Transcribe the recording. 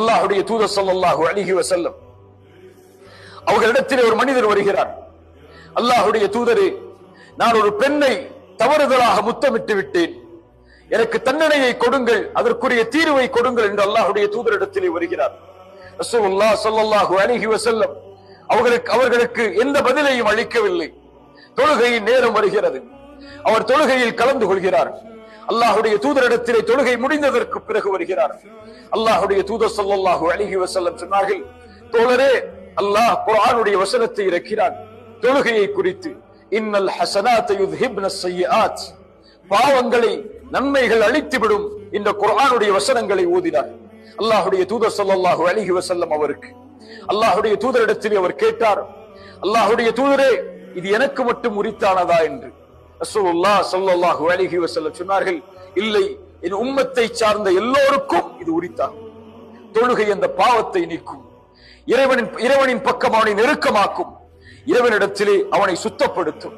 அல்லாஹுடைய தூதர் ஸல்லல்லாஹு அழகி வசல்லம் அவர்களிடத்திலே ஒரு மனிதர் வருகிறார். அல்லாஹுடைய தூதரே நான் ஒரு பெண்ணை தவறுதலாக முத்தமிட்டு விட்டேன். எனக்கு தண்டனையை கொடுங்கள் அதற்குரிய தீர்வை கொடுங்கள் என்று அல்லாஹுடைய தூதரிடத்திலே வருகிறார். ரசூலுல்லாஹ் ஸல்லல்லாஹு அலைஹி வஸல்லம் அவர்களுக்கு அவர்களுக்கு எந்த பதிலையும் அளிக்கவில்லை. தொழுகையின் நேரம் வருகிறது. அவர் தொழுகையில் கலந்து கொள்கிறார். அல்லாஹுடைய தூதரிடத்திலே தொழுகை முடிந்ததற்கு பிறகு வருகிறார். அல்லாஹுடைய தூதர் ஸல்லல்லாஹு அழகி வசல்லம் சொன்னார்கள் தோழரே அல்லாஹ் குரானுடைய வசனத்தை இறக்கிறான். தொழுகையை குறித்து இன்னல் ஹசனாத் பாவங்களை நன்மைகள் அழித்துவிடும் இந்த குரானுடைய வசனங்களை ஓதினார். அல்லாஹுடைய தூதர் ஸல்லல்லாஹு அழகி வசல்லம் அவருக்கு அல்லாஹுடைய தூதரிடத்தில் அவர் கேட்டார் அல்லாஹுடைய தூதரே இது எனக்கு மட்டும் உரித்தானதா? என்று. ரசூலுல்லா சல்லாஹு அலைஹி வஸல்லம் சொன்னார்கள் இல்லை என் உம்மத்தை சார்ந்த எல்லோருக்கும் இது உரித்தாகும். தொழுகை அந்த பாவத்தை நீக்கும். இறைவனின் இறைவனின் பக்கம் அவனை நெருக்கமாக்கும். இறைவனிடத்திலே அவனை சுத்தப்படுத்தும்.